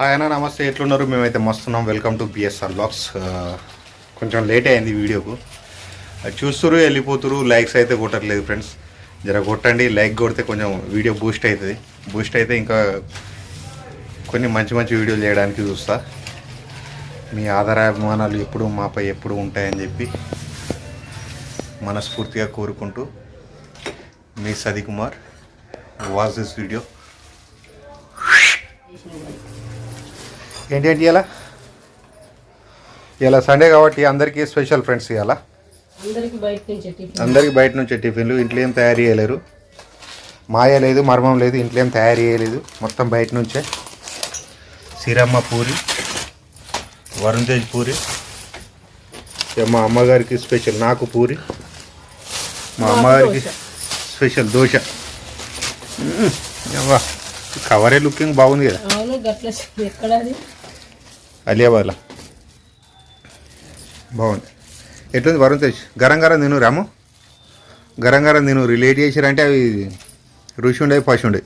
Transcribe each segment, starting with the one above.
Hi అన్న నమస్తే. ఎట్లున్నారు? మేమైతే మస్తున్నాం. వెల్కమ్ టు బిఎస్ఆర్ బ్లాగ్స్ కొంచెం లేట్ అయింది వీడియోకు. అది చూస్తురు వెళ్ళిపోతురు. లైక్స్ అయితే కొట్టట్లేదు ఫ్రెండ్స్ జర కొట్టండి. లైక్ కొడితే కొంచెం వీడియో బూస్ట్ అవుతుంది బూస్ట్ అయితే ఇంకా కొన్ని మంచి మంచి వీడియోలు చేయడానికి చూస్తా. మీ ఆధారాభిమానాలు ఎప్పుడు మాపై ఎప్పుడు ఉంటాయని చెప్పి మనస్ఫూర్తిగా కోరుకుంటూ మీ Sadi Kumar watch this video ఏంటంటే ఇలా ఇలా సండే కాబట్టి అందరికీ స్పెషల్ ఫ్రెండ్స్ ఇవాళ అందరికి బయట నుంచి టిఫిన్లు ఇంట్లో ఏం తయారు చేయలేరు. మాయ లేదు మర్మం లేదు ఇంట్లో ఏం తయారు చేయలేదు మొత్తం బయట నుంచే. సిరమ్మ పూరి వరుణ్ తేజ్ పూరి మా అమ్మగారికి స్పెషల్ నాకు పూరి మా అమ్మగారికి స్పెషల్ దోశ. కవరే లుకింగ్ బాగుంది కదా అవును గట్ల ఎక్కడ అది అలియాబాద్లో. బాగుంది. ఎట్లుంది వరుణ్ తేజ్? గరం గరం తిను రాము. గరం గరం తిను. రిలేట్ చేసారంటే అవి రుచి ఉండే పశు ఉండే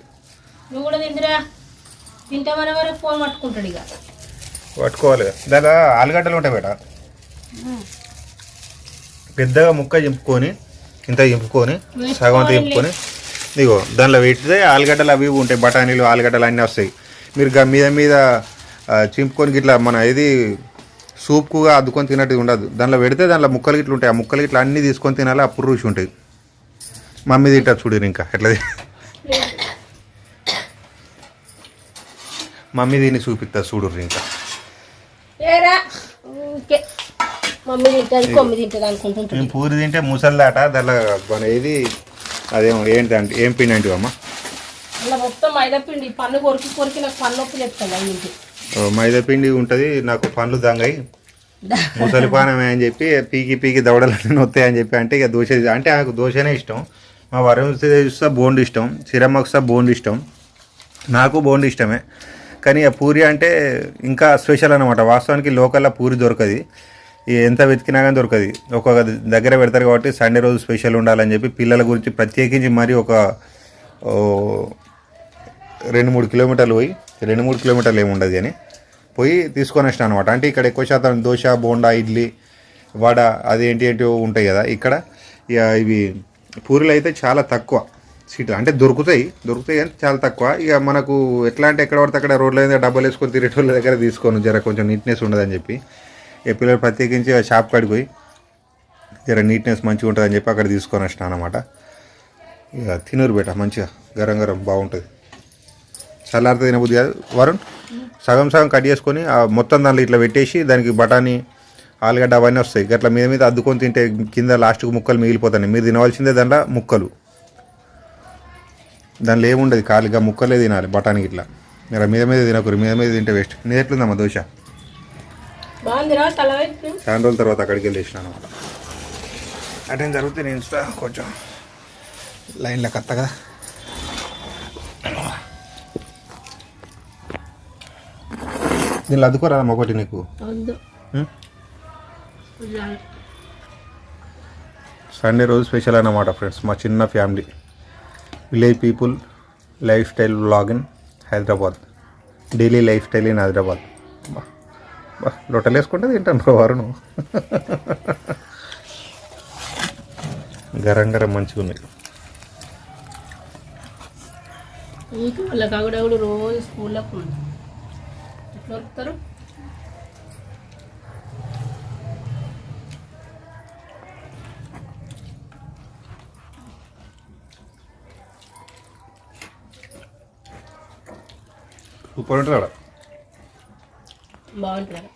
నువ్వు కూడా తిందిరా. తింటామనే వరకు ఫోన్ పట్టుకుంటాడు ఇక. పట్టుకోవాలి. దాంట్లో ఆలుగడ్డలు ఉంటాయి బేట. పెద్దగా ముక్క చింపుకొని ఇంత చింపుకొని సగం అంత చింపుకొని ఇదిగో దానిలో పెడితే ఆలుగడ్డలు అవి ఉంటాయి. బఠానీలు ఆలుగడ్డలు అన్నీ వస్తాయి. మీరు మీద మీద చింపుకొని ఇట్లా మన ఇది సూప్కుగా అద్దుకొని తినట్టు ఉండదు. దానిలో పెడితే దాంట్లో ముక్కలు గిట్ల ఉంటాయి. ఆ ముక్కలు గిట్ల అన్నీ తీసుకొని తినాలి అప్పుడు రుచి ఉంటాయి. మమ్మీ తింటారు చూడరు ఇంకా ఎట్లా మమ్మీ దీన్ని చూపిస్తా చూడరు ఇంకా. మేము పూరి తింటే ముసల్దాట దాంట్లో మన ఇది అదేమో ఏంటి అంటే ఏం పిండి అంటే అమ్మ మొత్తం మైదా పిండి పన్ను కొరికి కొరికి నాకు పన్ను నొప్పి చెప్తాను మైదాపిండి మైదా పిండి ఉంటుంది నాకు పండ్లు దంగాయి ముసలి పానమే అని చెప్పి పీకి పీకి దవడలన్నీ వస్తాయి అని చెప్పి అంటే ఇక దోశ అంటే నాకు దోశనే ఇష్టం. మా వరం చూస్తే బోండ్ ఇష్టం సిరమ్మకు వస్తే ఇష్టం. నాకు బోండ్ ఇష్టమే. కానీ ఆ పూరి అంటే ఇంకా స్పెషల్ అనమాట వాస్తవానికి లోకల్లో పూరి దొరకదు. ఎంత వెతికినా కానీ దొరకదు. ఒక దగ్గర పెడతారు కాబట్టి సండే రోజు స్పెషల్ ఉండాలని చెప్పి పిల్లల గురించి ప్రత్యేకించి మరి ఒక రెండు మూడు కిలోమీటర్లు పోయి రెండు మూడు కిలోమీటర్లు ఏముండదు అని పోయి తీసుకొని వచ్చిన అనమాట అంటే ఇక్కడ ఎక్కువ శాతం దోశ బోండా ఇడ్లీ వడ అది ఏంటి ఉంటాయి కదా. ఇక్కడ ఇక ఇవి పూరీలు అయితే చాలా తక్కువ సీట్లు. అంటే దొరుకుతాయి దొరుకుతాయి కానీ చాలా తక్కువ. ఇక మనకు ఎట్లా అంటే ఎక్కడ పడితే అక్కడ రోడ్ల మీద డబ్బులు వేసుకొని తిరిగేటోళ్ళ దగ్గర తీసుకోను. జర కొంచెం నీట్నెస్ ఉండదని చెప్పి. పిల్లలు ప్రత్యేకించి షాప్ కాడికి పోయి జర నీట్నెస్ మంచిగా ఉంటుందని చెప్పి అక్కడ తీసుకొని వచ్చిన అనమాట ఇక తినరు బేట మంచిగా గరం గరం బాగుంటుంది. చల్లారితే తినబుద్ది కాదు. వరుణ్ సగం సగం కట్ చేసుకొని ఆ మొత్తం దాంట్లో ఇట్లా పెట్టేసి దానికి బఠానీ ఆలుగడ్డ అవన్నీ వస్తాయి. గట్ల మీద మీద అద్దుకొని తింటే కింద లాస్ట్కి ముక్కలు మిగిలిపోతాయి. మీరు తినవలసిందే దాంట్లో ముక్కలు. దానిలో ఏముండదు ఖాళీగా ముక్కలే తినాలి బఠానీ ఇట్లా మీరు మీద మీద తినకూరు మీద మీద తింటే వేస్ట్ నీ ఎట్లుందమ్మా దోశ? బాగుందిరా తల వైపు చాలా రోజుల తర్వాత అక్కడికి వెళ్ళి వేసినాను అనమాట అటేం జరిగితే నేను ఇస్తా. కొంచెం లైన్లో కత్త కదా దీనిలో అద్దుకోరాదమ్మా ఒకటి నీకు? సండే రోజు స్పెషల్ అన్నమాట ఫ్రెండ్స్ మా చిన్న family village people lifestyle vlog in Hyderabad daily lifestyle in Hyderabad లొట్టలు వేసుకుంటే తింటాను వారును గరం గరం మంచిగా ఉన్నాయి. రోజు స్కూల్లోకి వస్తారు సూపర్ ఉంటుంది బాగుంటుంది